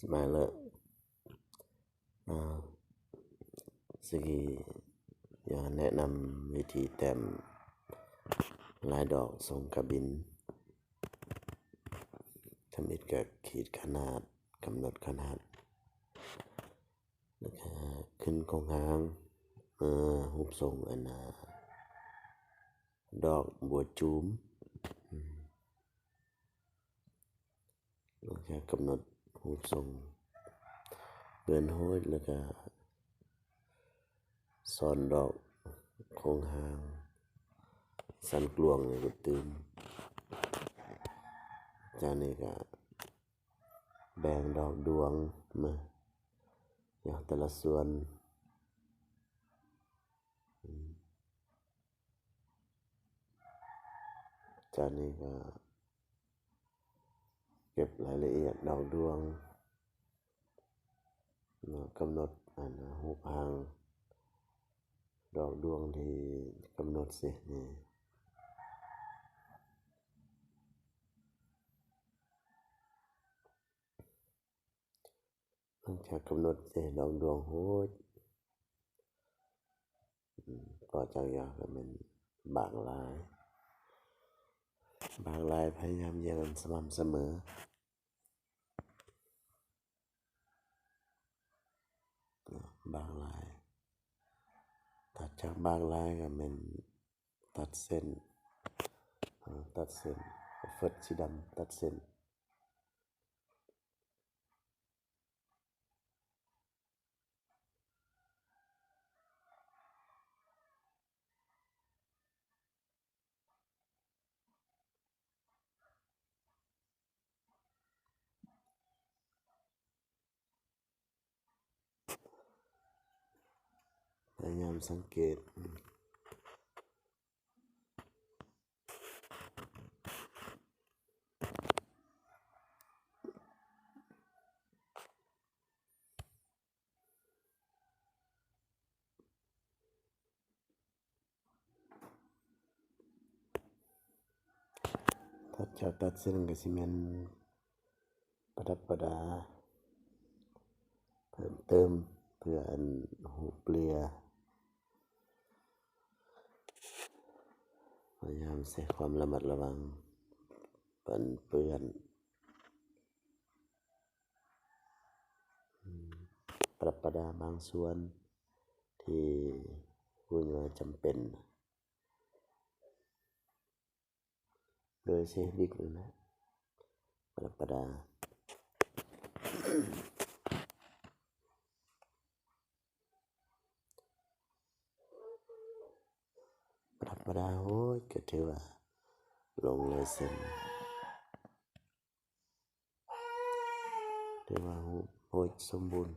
สมัยละอ่าสกีอยากแนะนำวิธีแต้มลายดอกทรงกระบินทำอิดกับขีดขนาดกำหนดขนาดแล้วก็ขึ้นโครงหางเออรูปทรงอันน่ะดอกบัวจูมอืม แล้วก็กำหนดรูปทรงเบือนห้อยแล้วก็สอนดอกโคงหาง สันกลวงนี่ก็ตื่มจากนี้ก็แบ่งดอกดวงมาอย่างแต่ละส่วนจากนี้ก็ ก็บรายละเอียดดอกดวงกำหนดอันรูปหาง ดอกดวงที่กำหนดสินี่หลังจากกำหนดสิดอกดวงโหดอืมก็จากอยากให้มันบางลาย บางลายพยายามเรียงกันสม่ำเสมอ บางลาย ตัดจากบางลายก็เป็นตัดเส้น ตัดเส้นเฟิดสีดำตัดเส้นพยายามสังเกตอืมตัดำตัดเส้น ก็สิแม่นประดับประดา เพยายามใส่ความระมัดระวังปันเปื้อนปรับประดาบางส่วน ที่พูดว่าจำเป็น โดยใช้บิ๊กเลยนะ ปรับประดา ปรับประดาโอ้ยก็ถือว่า ลงเลยเส้นถือว่าโอ้ยสมบูรณ์